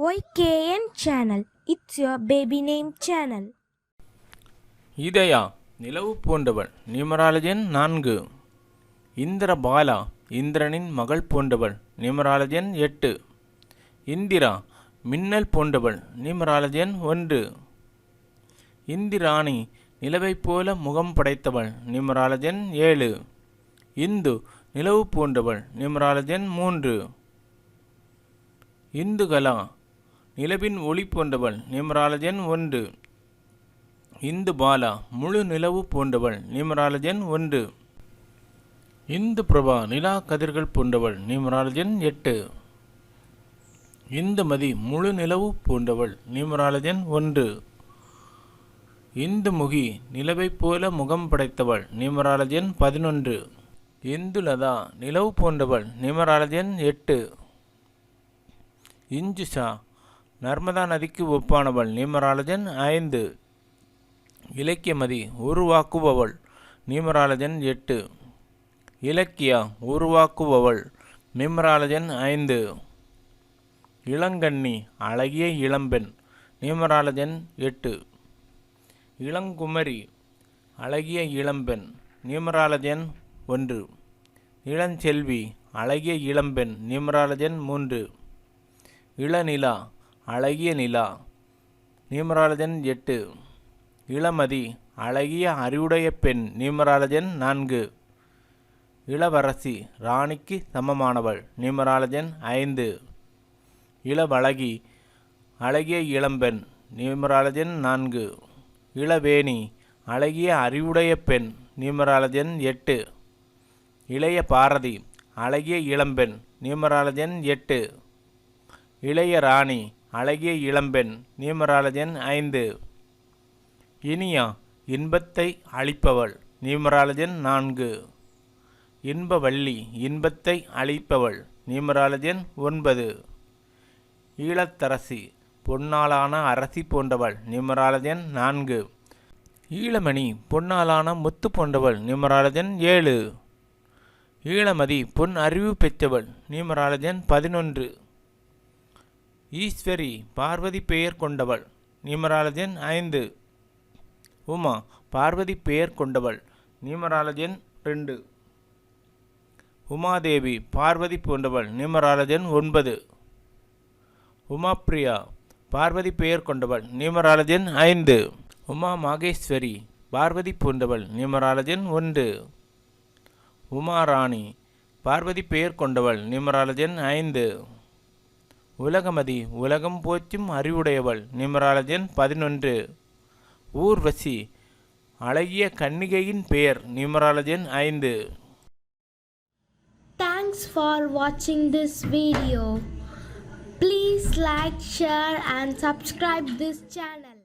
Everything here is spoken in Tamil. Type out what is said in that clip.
Y K N channel it's your baby name channel Idhaya நிலவு போன்றவள் நியூமராலஜன் நான்கு. இந்திர பாலா இந்திரனின் மகள் போன்றவள் நியூமராலஜன் எட்டு. இந்திரா மின்னல் போன்றவள் நியூமராலஜன் ஒன்று. இந்திராணி நிலவைப் போல முகம் படைத்தவள் நியூமராலஜன் ஏழு. இந்து நிலவு போன்றவள் நியூமராலஜன் மூன்று. இந்துகலா நிலவின் ஒளி போன்றவள் நிமராலஜன் ஒன்று. இந்து பாலா முழு நிலவு போன்றவள் நிமராலஜன் ஒன்று. இந்து பிரபா நிலா கதிர்கள் போன்றவள் நிமராலஜன் எட்டு. இந்துமதி முழு நிலவு போன்றவள் நிமராலஜன் ஒன்று. இந்துமுகி நிலவைப் போல முகம் படைத்தவள் நிமராலஜன் பதினொன்று. இந்துலதா நிலவு போன்றவள் நிமராலஜன் எட்டு. இஞ்சுஷா நர்மதா நதிக்கு ஒப்பானவள் நீமராலஜன் ஐந்து. இலக்கியமதி உருவாக்குபவள். நீமராலஜன் எட்டு. இலக்கியா உருவாக்குபவள். நியூமராலஜன் ஐந்து. இளங்கண்ணி அழகிய இளம்பெண். நியூமராலஜன் எட்டு. இளங்குமரி அழகிய இளம்பெண். நியூமராலஜன் ஒன்று. இளஞ்செல்வி அழகிய இளம்பெண். நியூமராலஜன் மூன்று. இளநிலா அழகிய நிலா. நியூமராலஜன் எட்டு. இளமதி அழகிய அறிவுடைய பெண். நியூமராலஜன் நான்கு. இளவரசி ராணிக்கு சமமானவள். நியூமராலஜன் ஐந்து. இளவழகி அழகிய இளம்பெண். நியூமராலஜன் நான்கு. இளவேணி அழகிய அறிவுடைய பெண். நியூமராலஜன் எட்டு. இளைய பாரதி அழகிய இளம்பெண். நியூமராலஜன் எட்டு. இளைய ராணி அழகிய இளம்பெண் நியூமராலஜன் ஐந்து. இனியா இன்பத்தை அளிப்பவள் நியூமராலஜன் நான்கு. இன்பவள்ளி இன்பத்தை அளிப்பவள் நியூமராலஜன் ஒன்பது. ஈழத்தரசி பொன்னாலான அரசி போன்றவள் நியூமராலஜன் நான்கு. ஈழமணி பொன்னாலான முத்து போன்றவள் நியூமராலஜன் ஏழு. ஈழமதி பொன் அறிவு பெற்றவள் நியூமராலஜன் பதினொன்று. ஈஸ்வரி பார்வதி பெயர் கொண்டவள். நியூமராலஜன் ஐந்து. உமா பார்வதி பெயர் கொண்டவள். நியூமராலஜன் ரெண்டு. உமாதேவி பார்வதி போன்றவள். நியூமராலஜன் ஒன்பது. உமாப்ரியா பார்வதி பெயர் கொண்டவள். நியூமராலஜன் ஐந்து. உமா மாகேஸ்வரி பார்வதி போன்றவள். நியூமராலஜன் ஒன்று. உமாராணி பார்வதி பெயர் கொண்டவள். நியூமராலஜன் ஐந்து. உலகமதி உலகம் போற்றும் அறிவுடையவள் நிமராலஜன் பதினொன்று ஊர்வசி அழகிய கன்னிகையின் பெயர் நிமராலஜன் ஐந்து தேங்க்ஸ் ஃபார் வாட்சிங் this video please like, share and subscribe this channel.